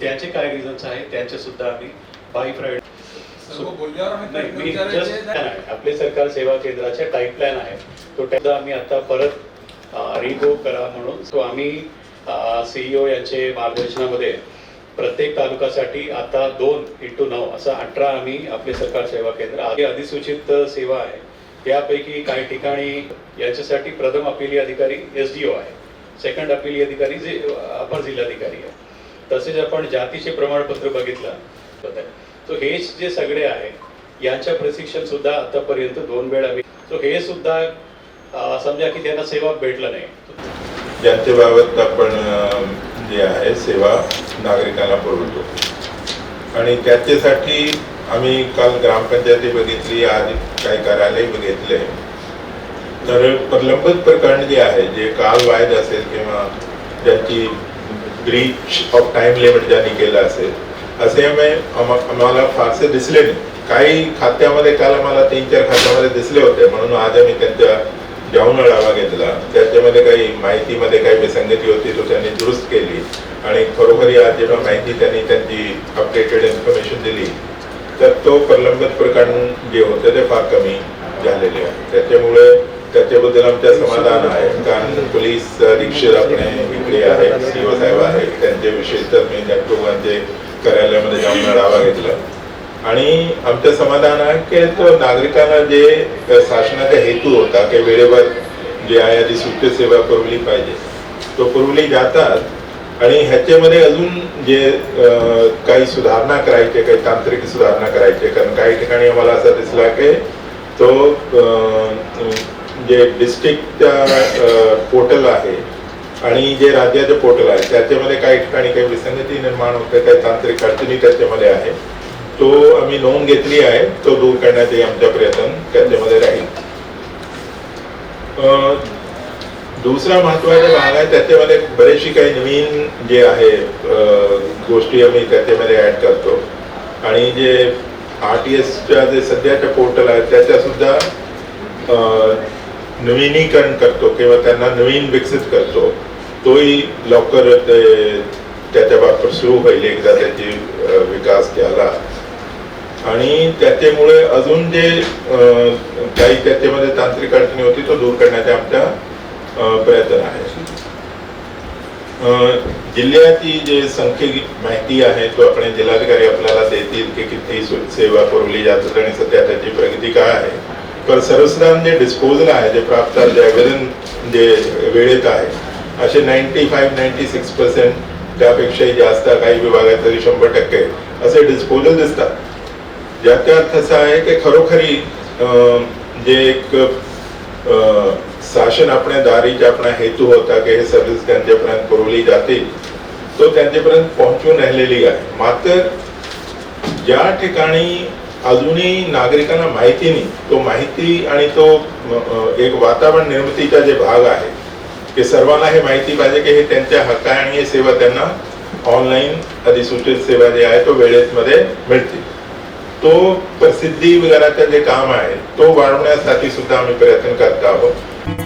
त्याचे काय रिझन्स आहेत त्यांचे सुद्धा आम्ही बाय फ्रायडे मी जस्ट आपले सरकार सेवा केंद्राचे टाईप प्लॅन आहे. तो त्याचा आम्ही आता परत रिगो करा म्हणून. तो आम्ही सीईओ यांचे मार्गदर्शनामध्ये प्रत्येक तालुक्यासाठी आता दोन इंटू नऊ असं अठरा आम्ही आपले सरकार सेवा केंद्र आधी अधिसूचित सेवा आहे. यापैकी काही ठिकाणी याच्यासाठी प्रथम अपिली अधिकारी एस डी ओ आहे. सेकंड अपिली अधिकारी जे अपर जिल्हाधिकारी आहे. तसेच आपण जातीचे प्रमाणपत्र बघितलं. सो हे जे सगळे आहे यांच्या प्रशिक्षण सुद्धा आतापर्यंत दोन वेळा आम्ही सो हे सुद्धा समजा की त्यांना सेवा भेटलं नाही. ज्यांच्याबाबत आपण जे आहे सेवा नागरिकांना पुरवतो. आणि त्याच्यासाठी आम्ही काल ग्रामपंचायती बघितली आज काही कार्यालय बघितले. तर प्रलंबित प्रकरण जे आहे जे काल वायद असेल किंवा ज्याची ब्रीच ऑफ टाइम लिमिट ज्यांनी केलं असेल असे आम्ही आम्हाला फारसे दिसले नाही. काही खात्यामध्ये काल आम्हाला तीन चार खात्यामध्ये दिसले होते. म्हणून आज आम्ही त्यांच्या जाऊन आढावा घेतला. त्याच्यामध्ये काही माहितीमध्ये काही विसंगती होती तो त्यांनी दुरुस्त केली. आणि खरोखरी आज जेव्हा माहिती त्यांनी त्यांची अपडेटेड इन्फॉर्मेशन दिली तर तो प्रलंबित प्रकरण जे होते ते फार कमी झालेले आहे. त्याच्यामुळे त्याच्याबद्दल आमच्या समाधान आहे. कारण पोलीस अधीक्षक आपले इकडे आहेत सीओ साहेब आहेत त्यांच्याविषयी तर मी त्या कार्यालयामध्ये जाऊन आढावा घेतला. आणि आमचं समाधान आहे की तो नागरिकांना जे शासनाचा हेतू होता की वेळेवर जे आहे आधी सुट्टी सेवा पुरवली पाहिजे. तो पुरवली जातात. आणि ह्याच्यामध्ये अजून जे काही सुधारणा करायचे काही तांत्रिक सुधारणा करायचे. कारण काही ठिकाणी आम्हाला असं दिसला की तो जे डिस्ट्रिक्टचा पोर्टल आहे आणि जे राज्याचं पोर्टल आहे त्याच्यामध्ये काही ठिकाणी काही विसंगती निर्माण होते काही तांत्रिक अडचणी त्याच्यामध्ये आहे. तो आम्ही नोंद घेतली आहे तो दूर करण्याचे आमचा प्रयत्न त्याच्यामध्ये राहील. दुसरा महत्त्वाचा भाग आहे त्याच्यामध्ये बरेचशी काही नवीन जे आहे गोष्टी आम्ही त्याच्यामध्ये ऍड करतो. आणि जे आर टी एसच्या जे सध्याच्या पोर्टल आहे त्याच्या सुद्धा नवीनीकरण करतो किंवा त्यांना नवीन विकसित करतो तोही लवकर त्याच्या सुरू होईल एकदा त्याची विकास झाला. आणि त्याच्यामुळे अजून जे काही त्याच्यामध्ये तांत्रिक अडचणी होती तो दूर करण्याचा आमचा प्रयत्न आहे जिल्ह्याची जे संख्येची माहिती आहे तो आपण जिल्हाधिकारी आपल्याला देतील की किती सेवा पुरवली जातात आणि सध्या त्याची प्रगती काय आहे. पर सर्वसाधारण जे डिस्पोजल आहे जे प्राप्त जे आवेदन जे वेळेत आहे असे ninety five ninety six percent त्यापेक्षाही जास्त काही विभागात तरी शंभर टक्के असे डिस्पोजल दिसतात. ज्याचा अर्थ असा आहे की खरोखरी अं, जे एक अं, शासन आपल्या दारीचा आपला हेतू होता की हे सर्व्हिस त्यांच्यापर्यंत पुरवली जाते तो त्यांच्यापर्यंत पोहोचून राहिलेली आहे. मात्र ज्या ठिकाणी अजूनही नागरिकांना माहिती नाही. तो माहिती आणि तो एक वातावरण निर्मितीचा जे भाग आहे की सर्वांना हे माहिती पाहिजे की हे त्यांच्या हक्क आहे आणि हे सेवा त्यांना ऑनलाईन अधिसूचित सेवा जे आहे तो वेळेमध्ये मिळते. तो प्रसिद्धी वगैरेचं जे काम आहे तो वाढवण्यासाठी सुद्धा आम्ही प्रयत्न करत आहोत.